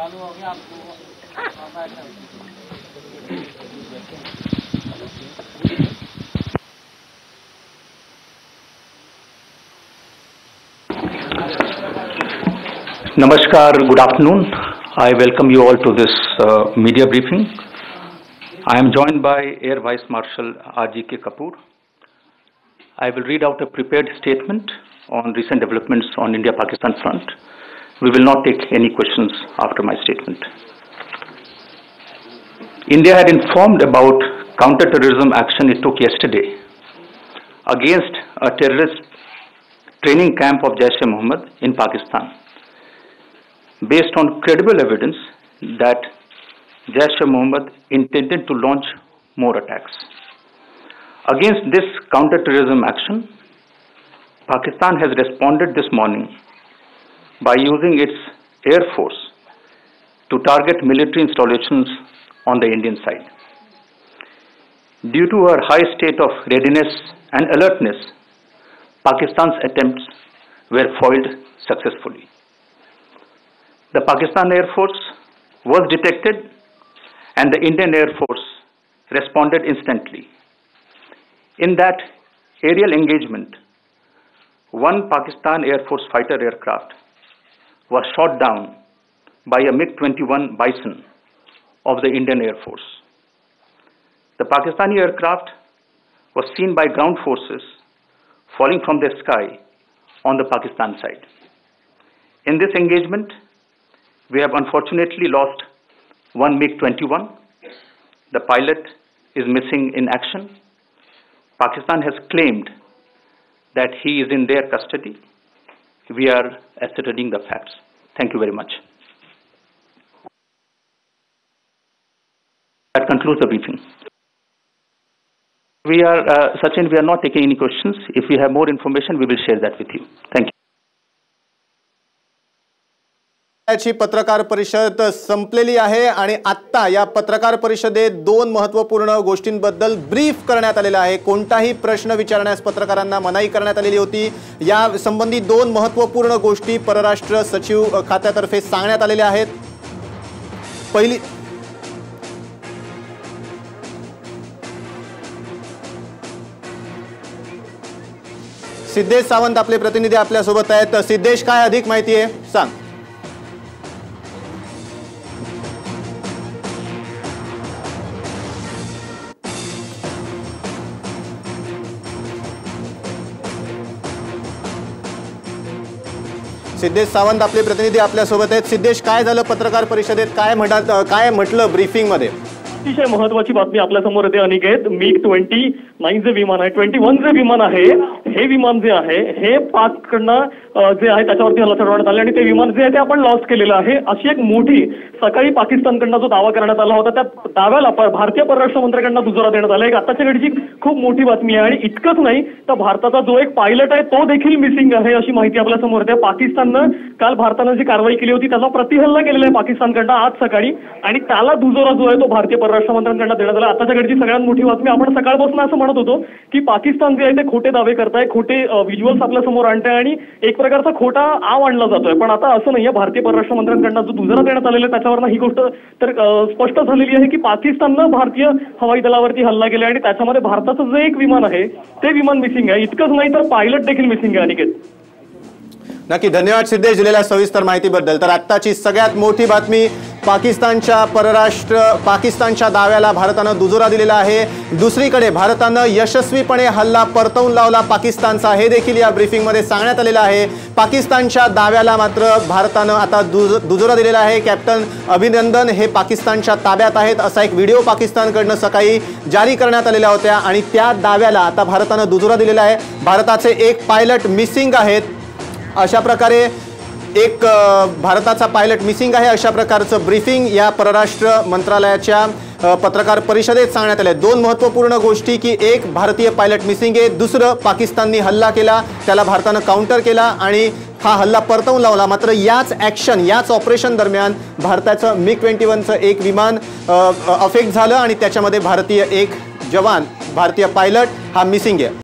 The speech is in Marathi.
चालू हो गया आपको आप बैठो Namaskar, good afternoon. I welcome you all to this uh, media briefing. I am joined by Air Vice Marshal R.G.K. Kapoor. I will read out a prepared statement on recent developments on India-Pakistan front. we will not take any questions after my statement. India had informed about counter-terrorism action it took yesterday against a terrorist training camp of Jaish-e-Mohammed in Pakistan based on credible evidence that Jaish-e-Mohammed intended to launch more attacks. Against this counter-terrorism action, Pakistan has responded this morning by using its air force to target military installations on the Indian side. Due to her high state of readiness and alertness, Pakistan's attempts were foiled successfully. The Pakistan Air Force was detected and the Indian Air Force responded instantly. In that aerial engagement, one Pakistan Air Force fighter aircraft was shot down by a MiG 21 Bison of the Indian Air Force. The Pakistani aircraft was seen by ground forces falling from the sky on the Pakistan side. In this engagement, we have unfortunately lost one MiG 21. The pilot is missing in action. Pakistan has claimed that he is in their custody. We are ascertaining the facts. Thank you very much. That concludes the briefing. We are, uh, Sachin, we are not taking any questions. If we have more information, we will share that with you. Thank you. ची पत्रकार परिषद संपलेली आहे आणि आत्ता या पत्रकार परिषदेत दोन महत्त्वपूर्ण गोष्टींबद्दल ब्रीफ करण्यात आलेलं आहे. कोणताही प्रश्न विचारण्यास पत्रकारांना मनाई करण्यात आलेली होती. या संबंधी दोन महत्त्वपूर्ण गोष्टी परराष्ट्र सचिव खात्यातर्फे सांगण्यात आलेल्या आहेत. पहिली सिद्धेश सावंत आपले प्रतिनिधी आपल्यासोबत आहेत. सिद्धेश काय अधिक माहिती आहे? सांग. सिद्धेश सावंत आपले प्रतिनिधी आपल्यासोबत आहेत. सिद्धेश काय झालं पत्रकार परिषदेत? काय म्हणा काय म्हटलं ब्रीफिंगमध्ये अतिशय महत्वाची बातमी आपल्यासमोर येते अनिकेत. मिग ट्वेंटी नाईन जे विमान आहे ट्वेंटी वन जे विमान आहे हे विमान जे आहे हे पाच कडनं जे आहे त्याच्यावरती हल्ला चढवण्यात आले आणि ते विमान जे आहे ते आपण लॉस केलेलं आहे. अशी एक मोठी सकाळी पाकिस्तानकडनं जो दावा करण्यात आला होता त्या दाव्याला भारतीय परराष्ट्र मंत्र्यांकडनं दुजोरा देण्यात आला. एक आताच्या घडीची खूप मोठी बातमी आहे आणि इतकंच नाही तर भारताचा जो एक पायलट आहे तो देखील मिसिंग आहे अशी माहिती आपल्यासमोर येते. पाकिस्ताननं काल भारतानं जी कारवाई केली होती त्याचा प्रतिहल्ला केलेला आहे पाकिस्तानकडनं आज सकाळी. आणि त्याला दुजोरा जो आहे तो भारतीय परराष्ट्र मंत्र्यांकडनं देण्यात आला. आताच्या घडीची सगळ्यात मोठी बातमी आपण सकाळपासून असं म्हणत होतो की पाकिस्तान जे आहे ते खोटे दावे करताय खोटे व्हिज्युअल्स आपल्यासमोर आणताय आणि एक प्रकारचा खोटा आव आणला जातोय. पण आता असं नाहीये. भारतीय परराष्ट्र मंत्र्यांकडनं जो दुजरा देण्यात आलेला आहे त्याच्यावर ही गोष्ट तर स्पष्ट झालेली आहे की पाकिस्ताननं भारतीय हवाई दलावरती हल्ला केला आणि त्याच्यामध्ये भारताचं जे एक विमान आहे ते विमान मिसिंग आहे. इतकंच नाही तर पायलट देखील मिसिंग आहे अनिकेत. नक्की धन्यवाद सिद्धेश दिलेल्या सविस्तर माहितीबद्दल. तर आत्ताची सगळ्यात मोठी बातमी पाकिस्तानच्या परराष्ट्र पाकिस्तानच्या दाव्याला भारतानं दुजोरा दिलेला आहे. दुसरीकडे भारतानं यशस्वीपणे हल्ला परतवून लावला पाकिस्तानचा. हे देखील या ब्रीफिंगमध्ये सांगण्यात आलेलं आहे. पाकिस्तानच्या दाव्याला मात्र भारतानं आता दुज दुजोरा दिलेला आहे. कॅप्टन अभिनंदन हे पाकिस्तानच्या ताब्यात आहेत. असा एक व्हिडिओ पाकिस्तानकडनं सकाळी जारी करण्यात आलेल्या होत्या आणि त्या दाव्याला आता भारतानं दुजोरा दिलेला आहे. भारताचे एक पायलट मिसिंग आहेत. अशा प्रकारे एक भारताचा पायलट मिसिंग आहे अशा प्रकारचं ब्रीफिंग या परराष्ट्र मंत्रालयाच्या पत्रकार परिषदेत सांगण्यात आले दोन महत्त्वपूर्ण गोष्टी की एक भारतीय पायलट मिसिंग आहे. दुसरं पाकिस्ताननी हल्ला केला त्याला भारतानं काउंटर केला आणि हा हल्ला परतवून लावला. मात्र याच ॲक्शन याच ऑपरेशन दरम्यान भारताचं मिग ट्वेंटी वनचं एक विमान अफेक्ट झालं आणि त्याच्यामध्ये भारतीय एक जवान भारतीय पायलट हा मिसिंग आहे.